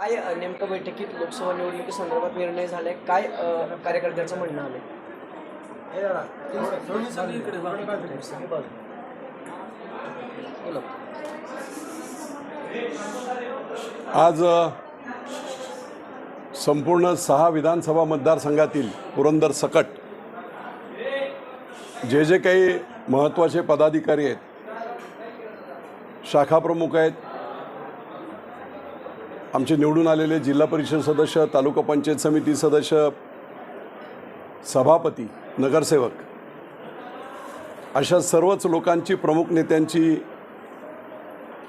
काय नेमकं बैठकीत लोकसभा निवडणुकीसंदर्भात निर्णय झाले काय अ, कार्यकर्त्यांचं म्हणणं आलं. आज अ, संपूर्ण सहा विधानसभा मतदारसंघातील पुरंदर सकट जे जे काही महत्त्वाचे पदाधिकारी आहेत शाखा प्रमुख आहेत आमचे निवडून आलेले जिल्हा परिषद सदस्य तालुका पंचायत समिती सदस्य सभापती नगरसेवक अशा सर्वच लोकांची प्रमुख नेत्यांची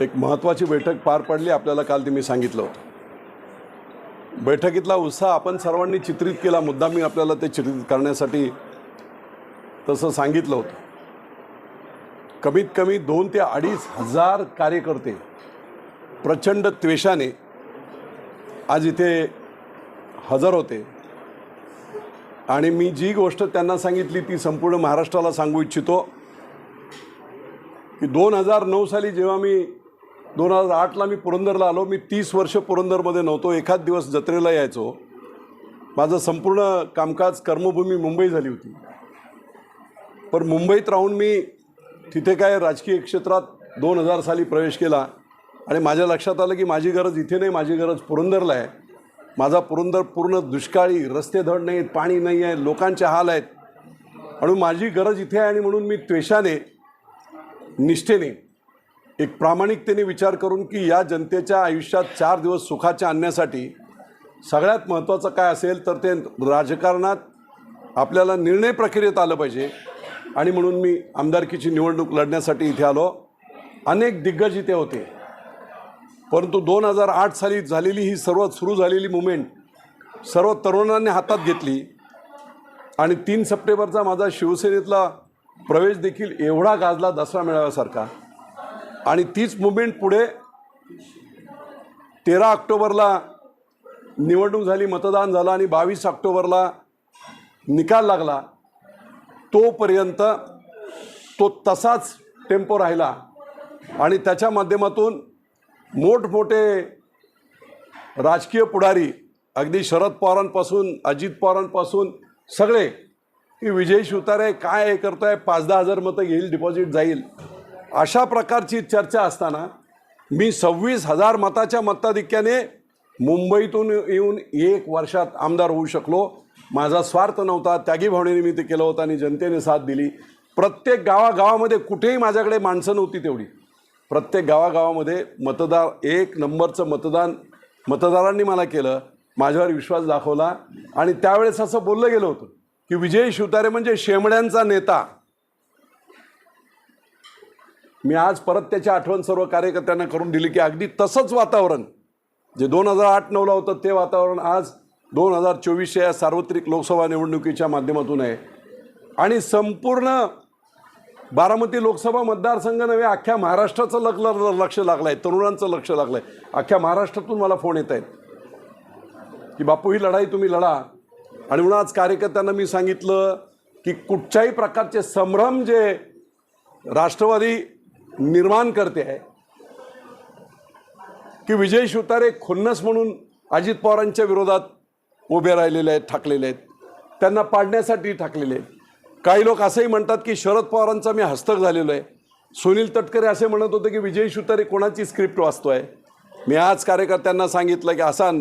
एक महत्त्वाची बैठक पार पडली आपल्याला काल ते मी सांगितलं होतं. बैठकीतला उत्साह आपण सर्वांनी चित्रित केला मुद्दा मी आपल्याला ते चित्रित करण्यासाठी तसं सांगितलं होतं. कमीत कमी दोन ते अडीच हजार कार्यकर्ते प्रचंड त्वेषाने आज इथे हजर होते. आणि मी जी गोष्ट त्यांना सांगितली ती संपूर्ण महाराष्ट्राला सांगू इच्छितो. की दोन हजार नऊ साली जेव्हा मी दोन हजार आठला मी पुरंदरला आलो मी तीस वर्ष पुरंदरमध्ये नव्हतो. एखाद दिवस जत्रेला यायचो. माझं संपूर्ण कामकाज कर्मभूमी मुंबई झाली होती. पण मुंबईत राहून मी तिथे काय राजकीय क्षेत्रात दोन हजार साली प्रवेश केला आणि माझ्या लक्षात आलं की माझी गरज इथे नाही माझी गरज पुरंदरला आहे. माझा पुरंदर पूर्ण दुष्काळी रस्ते धड नाहीत पाणी नाही आहे लोकांचे हाल आहेत. म्हणून माझी गरज इथे आहे आणि म्हणून मी त्वेषाने निष्ठेने एक प्रामाणिकतेने विचार करून की या जनतेच्या आयुष्यात चार दिवस सुखाच्या आणण्यासाठी सगळ्यात महत्त्वाचं काय असेल तर ते राजकारणात आपल्याला निर्णय प्रक्रियेत आलं पाहिजे. आणि म्हणून मी आमदारकीची निवडणूक लढण्यासाठी इथे आलो. अनेक दिग्गज इथे होते. परंतु दोन हजार आठ साली झालेली ही सर्वात सुरू झालेली मुवमेंट सर्व तरुणांनी हातात घेतली. आणि तीन सप्टेंबरचा माझा शिवसेनेतला प्रवेश देखील एवढा गाजला दसरा मेळाव्यासारखा. आणि तीच मुवमेंट पुढे तेरा ऑक्टोबरला निवडणूक झाली मतदान झालं आणि बावीस ऑक्टोबरला निकाल लागला. तोपर्यंत तो तसाच टेम्पो राहिला. आणि त्याच्या माध्यमातून मोठमोठे राजकीय पुढारी अगदी शरद पवारांपासून अजित पवारांपासून सगळे की विजय शिवतारे काय हे करतोय पाच दहा हजार मतं घेईल डिपॉझिट जाईल. अशा प्रकारची चर्चा असताना मी सव्वीस हजार मताच्या मताधिक्याने मुंबईतून येऊन एक वर्षात आमदार होऊ शकलो. माझा स्वार्थ नव्हता त्यागी भावनेने मी ते केलं होतं आणि जनतेने साथ दिली. प्रत्येक गावागावामध्ये कुठेही माझ्याकडे माणसं नव्हती तेवढी. प्रत्येक गावागावामध्ये मतदार एक नंबरचं मतदान मतदारांनी मला केलं. माझ्यावर विश्वास दाखवला. आणि त्यावेळेस असं बोललं गेलं होतं की विजय शिवतारे म्हणजे शेमड्यांचा नेता. मी आज परत त्याची आठवण सर्व कार्यकर्त्यांना करून दिली की अगदी तसंच वातावरण. जे दोन हजार आठ नऊला होतं ते वातावरण आज दोन हजार चोवीसच्या या सार्वत्रिक लोकसभा निवडणुकीच्या माध्यमातून आहे. आणि संपूर्ण बारामती लोकसभा मतदारसंघ नव्हे अख्ख्या महाराष्ट्राचं लग लक्ष लागलं आहे तरुणांचं लक्ष लागलं आहे अख्ख्या महाराष्ट्रातून मला फोन येत आहेत की बापू ही लढाई तुम्ही लढा. आणि म्हणून आज कार्यकर्त्यांना मी सांगितलं की कुठच्याही प्रकारचे संभ्रम जे राष्ट्रवादी निर्माण करते आहे की विजय शिवतारे खुन्नस म्हणून अजित पवारांच्या विरोधात उभे राहिलेले आहेत ठाकलेले आहेत त्यांना पाडण्यासाठी ठाकलेले आहेत. काही लोक असंही म्हणतात की शरद पवारांचा मी हस्तक झालेलो आहे. सुनील तटकरे असे म्हणत होते की विजय शुतारे कोणाची स्क्रिप्ट वाचतोय? मी आज कार्यकर्त्यांना सांगितलं की असा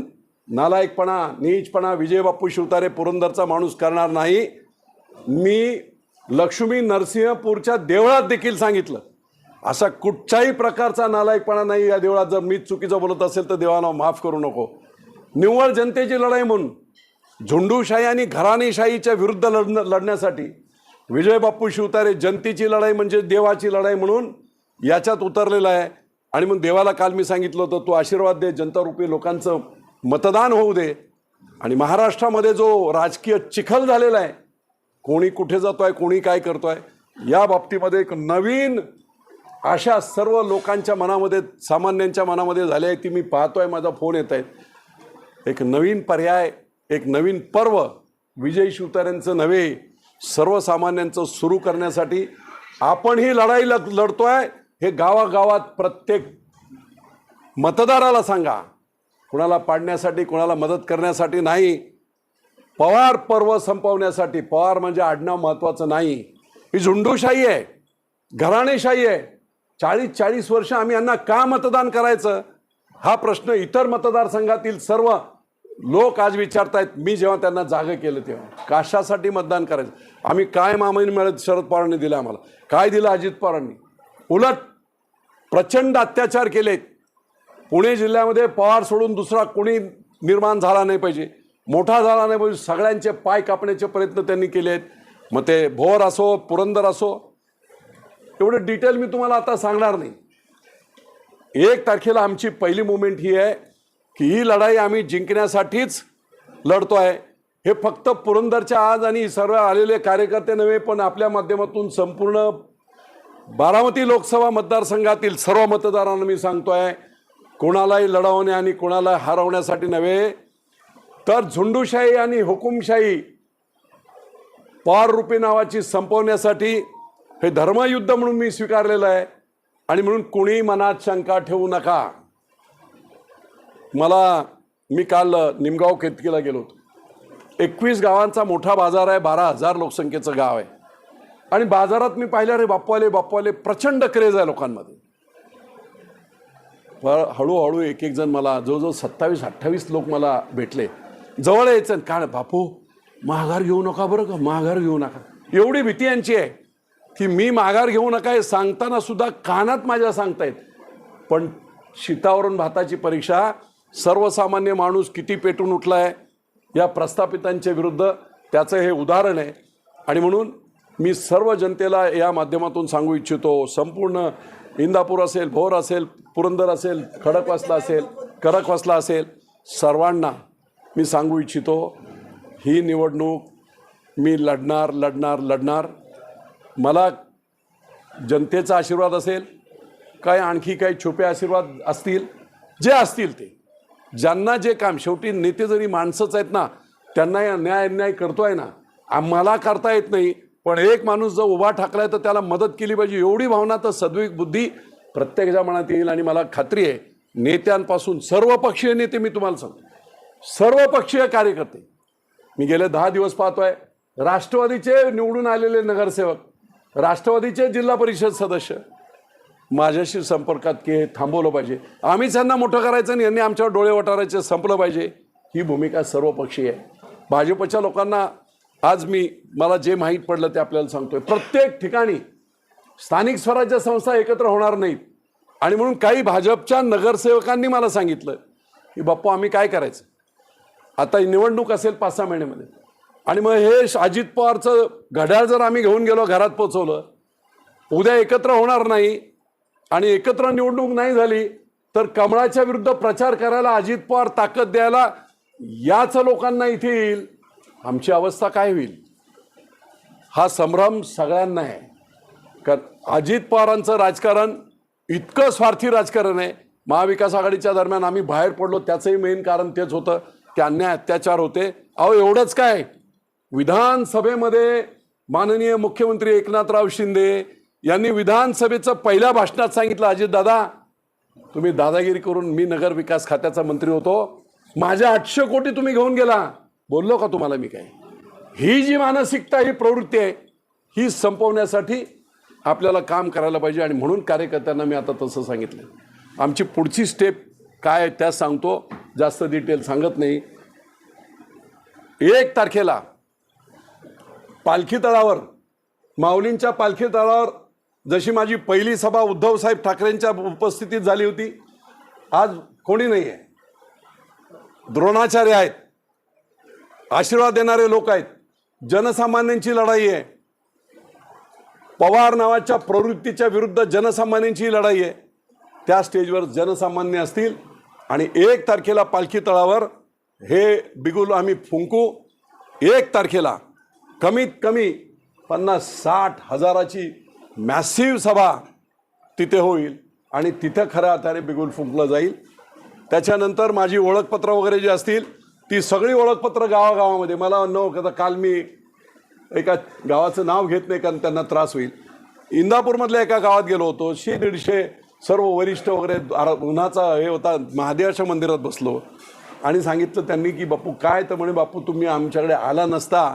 नालायकपणा नीचपणा विजय बाप्पू शिवतारे पुरंदरचा माणूस करणार नाही. मी लक्ष्मी नरसिंहपूरच्या देवळात देखील सांगितलं. असा कुठच्याही प्रकारचा नालायकपणा नाही या देवळात. जर मीच चुकीचं बोलत असेल तर देवानं माफ करू नको. निव्वळ जनतेची लढाई म्हणून झुंडूशाही आणि घराणेशाहीच्या विरुद्ध लढणं लढण्यासाठी विजय बाप्पू शिवतारे जनतेची लढाई म्हणजे देवाची लढाई म्हणून याच्यात उतरलेला आहे. आणि मग देवाला काल मी सांगितलं होतं तू आशीर्वाद दे जनतारूपी लोकांचं मतदान होऊ दे. आणि महाराष्ट्रामध्ये जो राजकीय चिखल झालेला आहे कोणी कुठे जातो आहे कोणी काय करतो आहे या बाबतीमध्ये एक नवीन अशा सर्व लोकांच्या मनामध्ये सामान्यांच्या मनामध्ये झाली आहे. ती मी पाहतो आहे माझा फोन येत आहेत एक नवीन पर्याय एक नवीन पर्व विजय शिवतार्यांचं नव्हे सर्वसामान्यांचं सुरू करण्यासाठी आपण ही लढाई लढतो लढतोय. हे गावागावात प्रत्येक मतदाराला सांगा. कुणाला पाडण्यासाठी कुणाला मदत करण्यासाठी नाही. पवार पर्व संपवण्यासाठी पवार म्हणजे आडनाव महत्त्वाचं नाही. ही झुंडूशाही आहे. घराणेशाही आहे. चाळीस चाळीस वर्ष आम्ही यांना का मतदान करायचं? हा प्रश्न इतर मतदारसंघातील सर्व लोक आज विचारतायत. मी जेव्हा त्यांना जागं केलं तेव्हा. कशासाठी मतदान करायचं. आम्ही काय मामाईने मिळत शरद पवारांनी दिलं आम्हाला? काय दिलं अजित पवारांनी? उलट प्रचंड अत्याचार केलेत. पुणे जिल्ह्यामध्ये पवार सोडून दुसरा कोणी निर्माण झाला नाही पाहिजे. मोठा झाला नाही पाहिजे. सगळ्यांचे पाय कापण्याचे प्रयत्न त्यांनी केले आहेत मग ते भोर असो पुरंदर असो एवढं डिटेल मी तुम्हाला आता सांगणार नाही. एक तारखेला आमची पहिली मुवमेंट ही आहे की ही लढाई आम्ही जिंकण्यासाठीच लढतो आहे हे फक्त पुरंदरच्या आज आणि सर्व आलेले कार्यकर्ते नव्हे पण आपल्या माध्यमातून संपूर्ण बारामती लोकसभा मतदारसंघातील सर्व मतदारांना मी सांगतोय कोणालाही लढवणे आणि कोणाला हरवण्यासाठी नव्हे. तर झुंडूशाही आणि हुकुमशाही पार रूपी नावाची संपवण्यासाठी हे धर्मयुद्ध म्हणून मी स्वीकारलेलं आहे आणि म्हणून कोणी मनात शंका ठेवू नका. मला मी काल निमगाव केतकीला गेलो होतो. एकवीस गावांचा मोठा बाजार आहे बारा हजार लोकसंख्येचं गाव आहे. आणि बाजारात मी पाहिलं रे बाप्पाले बाप्पाले प्रचंड क्रेज आहे लोकांमध्ये. हळूहळू एक एक जण मला जवळजवळ सत्तावीस अठ्ठावीस लोक मला भेटले. जवळ यायचं काय बापू माघार घेऊ नका बरं का माघार घेऊ नका. एवढी भीती यांची आहे की मी माघार घेऊ नका हे सांगताना सुद्धा कानात माझ्या सांगतायत पण शीतावरून भाताची परीक्षा सर्वसामान्य माणूस किती पेटून उठला आहे या प्रस्थापितांच्या विरुद्ध त्याचं हे उदाहरण आहे. आणि म्हणून मी सर्व जनतेला या माध्यमातून सांगू इच्छितो संपूर्ण इंदापूर असेल भोर असेल पुरंदर असेल खडकवासला असेल कडकवासला असेल सर्वांना मी सांगू इच्छितो ही निवडणूक मी लढणार लढणार लढणार. मला जनतेचा आशीर्वाद असेल काय आणखी काही छुपे आशीर्वाद असतील जे असतील ते. ज्यांना जे काम शेवटी नेते जरी माणसंच आहेत ना त्यांना या न्याय अन्याय करतोय ना. आम्हाला करता येत नाही पण एक माणूस जर उभा ठाकलाय तर त्याला मदत केली पाहिजे एवढी भावना तर सद्विक बुद्धी प्रत्येकाच्या मनात येईल आणि मला खात्री आहे नेत्यांपासून सर्व पक्षीय नेते मी तुम्हाला सांगतो. सर्व पक्षीय कार्यकर्ते. मी गेले दहा दिवस पाहतोय राष्ट्रवादीचे निवडून आलेले नगरसेवक राष्ट्रवादीचे जिल्हा परिषद सदस्य माझ्याशी संपर्कात के थांबवलं पाहिजे. आम्हीच यांना मोठं करायचं आणि यांनी आमच्यावर डोळे वटारायचे संपलं पाहिजे. ही भूमिका सर्वपक्षीय आहे. भाजपच्या लोकांना आज मी मला जे माहीत पडलं ते आपल्याला सांगतोय. प्रत्येक ठिकाणी स्थानिक स्वराज्य संस्था एकत्र होणार नाहीत. आणि म्हणून काही भाजपच्या नगरसेवकांनी मला सांगितलं की बाप्पा आम्ही काय करायचं? आता निवडणूक असेल पाच सहा महिन्यामध्ये. आणि मग हे अजित पवारचं घड्याळ जर आम्ही घेऊन गेलो घरात पोचवलं उद्या एकत्र होणार नाही आणि एकत्र निवडणूक नाही झाली तर कमळाच्या विरुद्ध प्रचार करायला अजित पवार ताकद द्यायला याच लोकांना इथे येईल आमची अवस्था काय होईल? हा संभ्रम सगळ्यांना आहे. कारण अजित पवारांचं राजकारण इतकं स्वार्थी राजकारण आहे. महाविकास आघाडीच्या दरम्यान आम्ही बाहेर पडलो त्याचंही मेन कारण तेच होतं. की अन्याय अत्याचार होते. अहो एवढंच काय? विधानसभेमध्ये माननीय मुख्यमंत्री एकनाथराव शिंदे यांनी विधानसभेचं पहिल्या भाषणात सांगितलं अजित दादा तुम्ही दादागिरी करून मी नगर विकास खात्याचा मंत्री होतो. माझ्या आठशे कोटी तुम्ही घेऊन गेला. बोललो का तुम्हाला मी काय ही जी मानसिकता ही प्रवृत्ती आहे ही संपवण्यासाठी आपल्याला काम करायला पाहिजे आणि म्हणून कार्यकर्त्यांना मी आता तसं सांगितलं. आमची पुढची स्टेप काय आहे त्या सांगतो. जास्त डिटेल सांगत नाही. एक तारखेला पालखी तळावर माऊलींच्या पालखी तळावर जशी माझी पहिली सभा उद्धवसाहेब ठाकरेंच्या उपस्थितीत झाली होती आज कोणी नाही आहे द्रोणाचार्य आहेत आशीर्वाद देणारे लोक आहेत जनसामान्यांची लढाई आहे. पवार नावाच्या प्रवृत्तीच्या विरुद्ध जनसामान्यांची लढाई आहे. त्या स्टेजवर जनसामान्य असतील आणि एक तारखेला पालखी तळावर हे बिगुल आम्ही फुंकू. एक तारखेला कमीत कमी पन्नास साठ हजाराची मॅसिव्ह सभा तिथे होईल आणि तिथं खऱ्या अर्थाने बिगुल फुंकलं जाईल. त्याच्यानंतर माझी ओळखपत्र वगैरे जी असतील ती सगळी ओळखपत्र गावागावामध्ये. मला न कदा काल मी एका गावाचं नाव घेत नाही कारण त्यांना त्रास होईल. इंदापूरमधल्या एका गावात गेलो होतो. शे दीडशे सर्व वरिष्ठ वगैरे उन्हाचा हे होता महादेवाच्या मंदिरात बसलो. आणि सांगितलं त्यांनी की बापू काय? तर म्हणे बापू तुम्ही आमच्याकडे आला नसता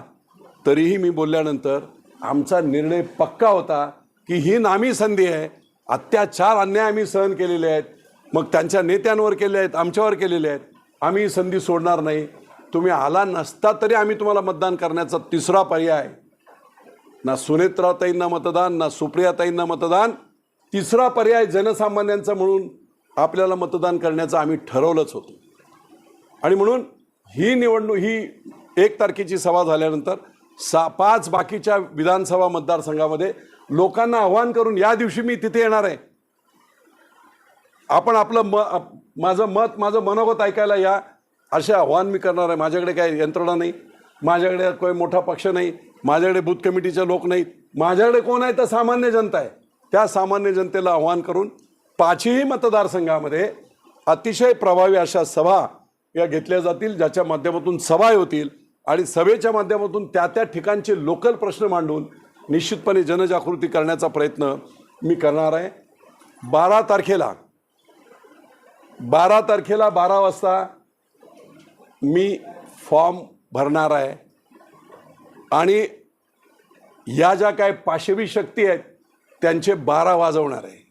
तरीही मी बोलल्यानंतर आमचा निर्णय पक्का होता. की ही नामी संधी आहे. अत्याचार अन्याय आम्ही सहन केलेले आहेत. मग त्यांच्या नेत्यांवर केले आहेत आमच्यावर केलेले आहेत. आम्ही ही संधी सोडणार नाही. तुम्ही आला नसता तरी आम्ही तुम्हाला मतदान करण्याचा तिसरा पर्याय. ना सुनेत्राताईंना मतदान ना सुप्रियाताईंना मतदान. तिसरा पर्याय जनसामान्यांचा म्हणून आपल्याला मतदान करण्याचं आम्ही ठरवलंच होतं. आणि म्हणून ही निवडणूक ही एक तारखेची सभा झाल्यानंतर सा पाच बाकीच्या विधानसभा मतदारसंघामध्ये लोकांना आव्हान करून या दिवशी मी तिथे येणार आहे. आपण आपलं म माझं मत माझं मनोगत ऐकायला या. असे आव्हान मी करणार आहे. माझ्याकडे काही यंत्रणा नाही. माझ्याकडे काही मोठा पक्ष नाही. माझ्याकडे बूथ कमिटीचे लोक नाहीत. माझ्याकडे कोण आहे? तर सामान्य जनता आहे. त्या सामान्य जनतेला आव्हान करून पाचही मतदारसंघामध्ये अतिशय प्रभावी अशा सभा या घेतल्या जातील ज्याच्या माध्यमातून सभा होतील आणि सभेच्या माध्यमातून त्या त्या ठिकाणचे लोकल प्रश्न मांडून निश्चितपणे जनजागृती करण्याचा प्रयत्न मी करणार आहे. बारा तारखेला बारा तारखेला बारा वाजता मी फॉर्म भरणार आहे. आणि या ज्या काय पाशवी शक्ती आहेत त्यांचे बारा वाजवणार आहे.